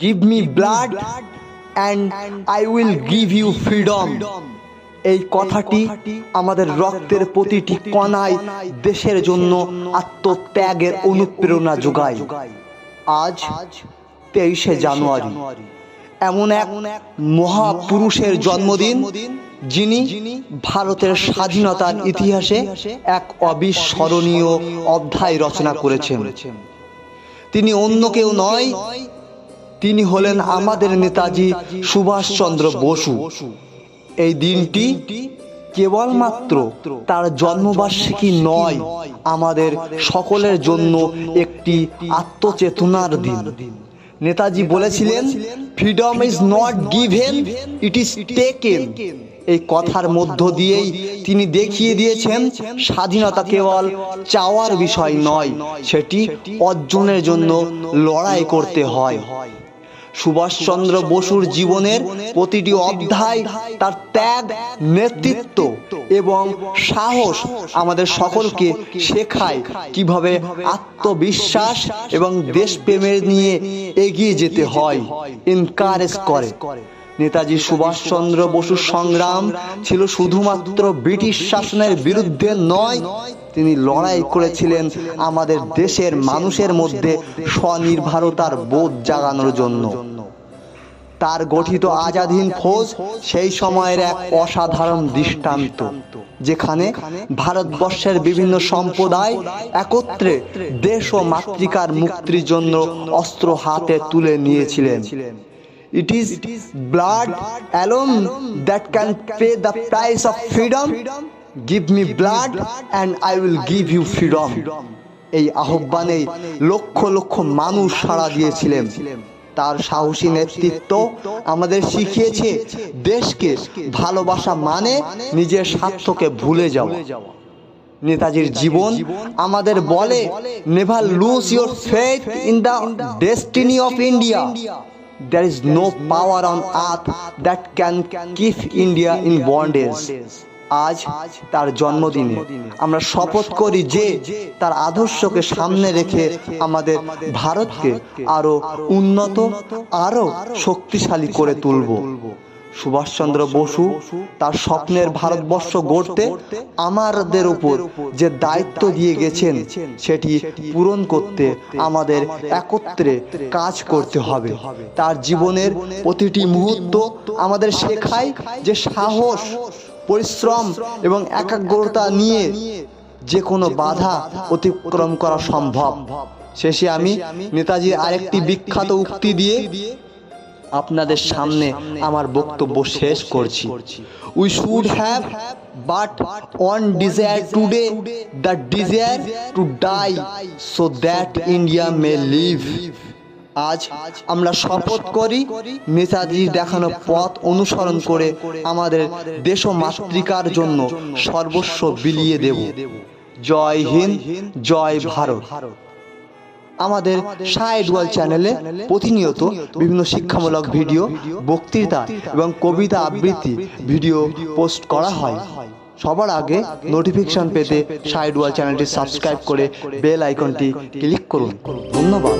Give me blood and I will give you freedom এই কথাটি আমাদের রক্তের প্রতিটি কণায় দেশের জন্য আত্মত্যাগের অনুপ্রেরণা যোগায়। আজ তেইশে জানুয়ারি। এমন এক মহাপুরুষের জন্মদিন যিনি ভারতের স্বাধীনতার ইতিহাসে এক অবিস্মরণীয় অধ্যায় রচনা করেছেন। তিনি অন্য কেউ নয় তিনি হলেন আমাদের নেতাজি সুভাষচন্দ্র বসু। এই দিনটি কেবলমাত্র তার জন্মবার্ষিকী নয়, আমাদের সকলের জন্য একটি আত্মচেতনার দিন। নেতাজি বলেছিলেন freedom is not given it is taken এই কথার মধ্য দিয়েই তিনি দেখিয়ে দিয়েছেন, স্বাধীনতা কেবল চাওয়ার বিষয় নয়, সেটি অর্জনের জন্য লড়াই করতে হয়। সুভাষচন্দ্র বসুর জীবনের প্রতিটি অধ্যায় তার ত্যাগ নেতৃত্ব এবং সাহস আমাদের সকলকে শেখায় কীভাবে আত্মবিশ্বাস এবং দেশপ্রেমের নিয়ে এগিয়ে যেতে হয় এনকারেজ করে। নেতাজি সুভাষচন্দ্র বসুর সংগ্রাম ছিল শুধুমাত্র ব্রিটিশ শাসনের বিরুদ্ধে নয় তিনি লড়াই করেছিলেন আমাদের দেশের মানুষের মধ্যে স্বনির্ভরতার বোধ জাগানোর জন্য। তার গঠিত আজাদহীন ফৌজ সেই সময়ের এক অসাধারণ দৃষ্টান্ত যেখানে ভারতবর্ষের বিভিন্ন সম্প্রদায় একত্রে দেশ ও মাতৃকার মুক্তির জন্য অস্ত্র হাতে তুলে নিয়েছিলেন। It is blood alone that can pay the price of freedom. Give me blood and I will give you freedom. এই আহ্বানে লক্ষ লক্ষ মানুষ সাড়া দিয়েছিলেন তার সাহসী নেতৃত্ব আমাদের শিখিয়েছে, দেশকে ভালোবাসা মানে নিজের স্বার্থকে ভুলে যাওয়া নেতাজির জীবন আমাদের বলে never lose your faith in the destiny of India there is no power on earth that can keep India in bondage. আজ তার জন্মদিনে। আমরা শপথ করি যে তার আদর্শকে সামনে রেখে আমাদের ভারতকে আরও উন্নত, আরও শক্তিশালী করে তুলব। সুভাষচন্দ্র বসু তার স্বপ্নের ভারতবর্ষ গড়তে আমাদের উপর যে দায়িত্ব দিয়ে গেছেন, সেটি পূরণ করতে আমাদের একত্রে কাজ করতে হবে। তার জীবনের প্রতিটি মুহূর্ত আমাদের শেখায় যে সাহস পরিশ্রম এবং একাগ্রতা নিয়ে যে কোনো বাধা অতিক্রম করা সম্ভব। শেষে আমি নেতাজির আরেকটি বিখ্যাত উক্তি দিয়ে আপনাদের সামনে আমার বক্তব্য শেষ করছি। We should have but one desire today the desire to die so that India may live আজ আমরা শপথ করি নেতাজির দেখানো পথ অনুসরণ করে আমাদের দেশ মাতৃকার জন্য সর্বস্ব বিলিয়ে দেব। জয় হিন্দ, জয় ভারত। আমাদের সাইড ওয়াল চ্যানেলে প্রতিনিয়ত বিভিন্ন শিক্ষামূলক ভিডিও, বক্তৃতা এবং কবিতা আবৃত্তি ভিডিও পোস্ট করা হয়। সবার আগে নোটিফিকেশন পেতে সাইড ওয়াল চ্যানেলটি সাবস্ক্রাইব করে বেল আইকনটি ক্লিক করুন। ধন্যবাদ।